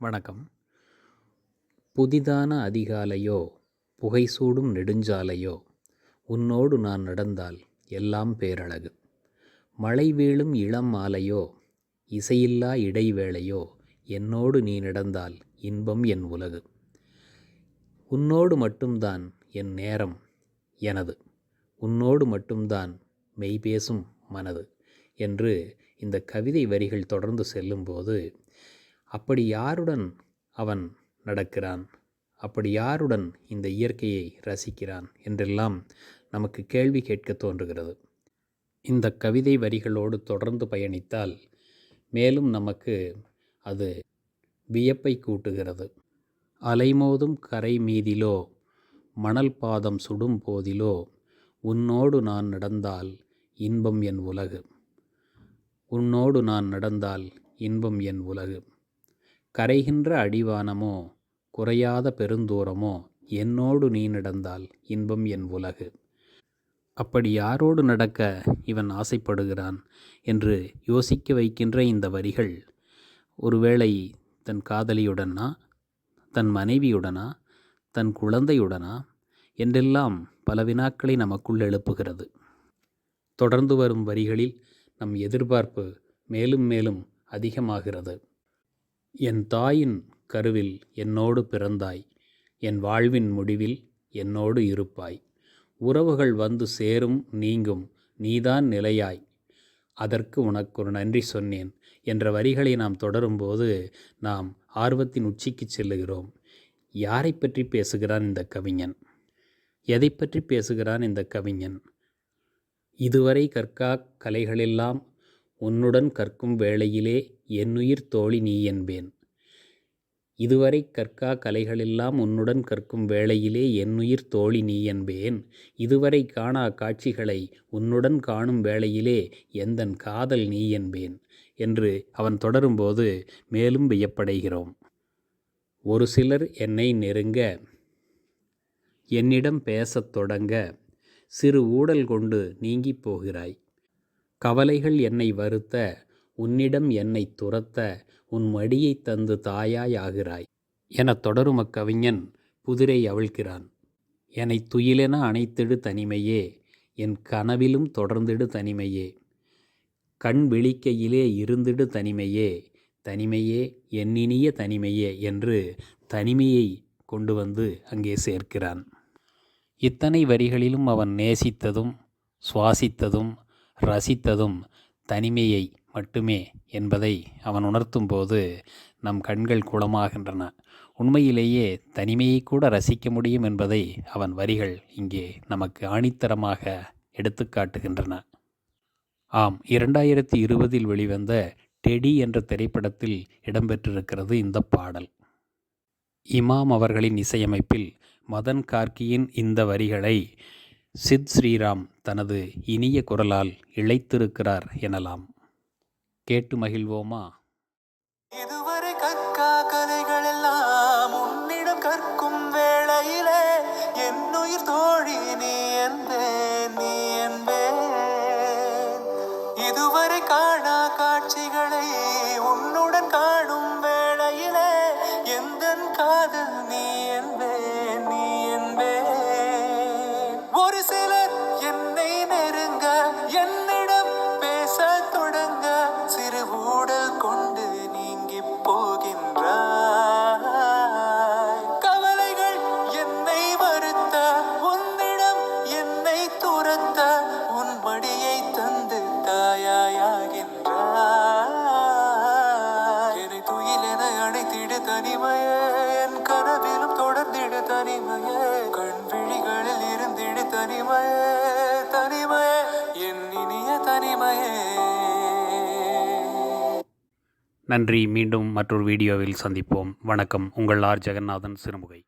வணக்கம். புதிதான அதிகாலையோ புகைசூடும் நெடுஞ்சாலையோ உன்னோடு நான் நடந்தால் எல்லாம் பேரழகு. மழை வீழும் இளம் மாலையோ இசையில்லா இடைவேளையோ என்னோடு நீ நடந்தால் இன்பம் என் உலகு. உன்னோடு மட்டும்தான் என் நேரம் எனது. உன்னோடு மட்டும்தான் மெய்பேசும் மனது என்று இந்த கவிதை வரிகள் தொடர்ந்து செல்லும்போது அப்படி யாருடன் அவன் நடக்கிறான்? அப்படி யாருடன் இந்த இயற்கையை ரசிக்கிறான்? என்றெல்லாம் நமக்கு கேள்வி கேட்க தோன்றுகிறது. இந்த கவிதை வரிகளோடு தொடர்ந்து பயணித்தால் மேலும் நமக்கு அது வியப்பை கூட்டுகிறது. அலைமோதும் கரை மீதிலோ மணல் பாதம் சுடும் போதிலோ உன்னோடு நான் நடந்தால் இன்பம் என் உலகு. உன்னோடு நான் நடந்தால் இன்பம் என் உலகு. கரைகின்ற அடிவானமோ குறையாத பெருந்தூரமோ என்னோடு நீ நடந்தால் இன்பம் என் உலகு. அப்படி யாரோடு நடக்க இவன் ஆசைப்படுகிறான் என்று யோசிக்க வைக்கின்ற இந்த வரிகள் ஒருவேளை தன் காதலியுடனா தன் மனைவியுடனா தன் குழந்தையுடனா என்றெல்லாம் பல வினாக்களை நமக்குள் எழுப்புகிறது. தொடர்ந்து வரும் வரிகளில் நம் எதிர்பார்ப்பு மேலும் மேலும் அதிகமாகிறது. என் தாயின் கருவில் என்னோடு பிறந்தாய். என் வாழ்வின் முடிவில் என்னோடு இருப்பாய். உறவுகள் வந்து சேரும் நீங்கும். நீதான் நிலையாய். அதற்கு உனக்கு ஒரு நன்றி சொன்னேன். என்ற வரிகளை நாம் தொடரும்போது நாம் ஆர்வத்தின் உச்சிக்கு செல்லுகிறோம். யாரை பற்றி பேசுகிறான் இந்த கவிஞன்? எதை பற்றி பேசுகிறான் இந்த கவிஞன்? இதுவரை கற்கா கலைகளெல்லாம் உன்னுடன் கற்கும் வேளையிலே என்னுயிர் தோழி நீ என்பேன். இதுவரை கற்கா கலைகளெல்லாம் உன்னுடன் கற்கும் வேளையிலே என்னுயிர் தோழி நீ என்பேன். இதுவரை காணா காட்சிகளை உன்னுடன் காணும் வேளையிலே எந்தன் காதல் நீ என்பேன் என்று அவன் தொடரும்போது மேலும் வியப்படைகிறோம். ஒரு சிலர் என்னை நெருங்க என்னிடம் பேசத் தொடங்க சிறு ஊடல் கொண்டு நீங்கிப் போகிறாய். கவலைகள் என்னை வருத்த உன்னிடம் என்னை துரத்த உன் மடியை தந்து தாயாய் ஆகிறாய் என தொடரும் அக்கவிஞன் புதிரை அவிழ்க்கிறான். என்னை துயிலென அணைத்திடு தனிமையே என் கனவிலும் தொடர்ந்திடு தனிமையே. கண் விழிக்கையிலே இருந்திடு தனிமையே தனிமையே என்னினிய தனிமையே என்று தனிமையை கொண்டு வந்து அங்கே சேர்க்கிறான். இத்தனை வரிகளிலும் அவன் நேசித்ததும் சுவாசித்ததும் ரசித்ததும் தனிமையை மட்டுமே என்பதை அவன் உணர்த்தும் போது நம் கண்கள் குளமாகின்றன. உண்மையிலேயே தனிமையை கூட ரசிக்க முடியும் என்பதை அவன் வரிகள் இங்கே நமக்கு ஆணித்தரமாக எடுத்துக்காட்டுகின்றன ஆம் இரண்டாயிரத்தி இருபதில் வெளிவந்த டெடி என்ற திரைப்படத்தில் இடம்பெற்றிருக்கிறது இந்த பாடல். இமாம் அவர்களின் இசையமைப்பில் மதன் கார்கியின் இந்த வரிகளை சித் ஸ்ரீராம் தனது இனிய குரலால் இழைத்திருக்கிறார் எனலாம். கேட்டு மகிழ்வோமா? இதுவரை கற்கா கதைகளெல்லாம் எல்லாம் உன்னிடம் கற்கும் வேளையிலே என்னுயிர் தோழி நீ என்பேன் தனிமையே. கண் விழிகளில் இருந்திடு தனிமையே தனிமையே. என் இனிய தனிமையே. நன்றி. மீண்டும் மற்றொரு வீடியோவில் சந்திப்போம். வணக்கம். உங்கள் ஆர். ஜெகநாதன் சிறுமுகை.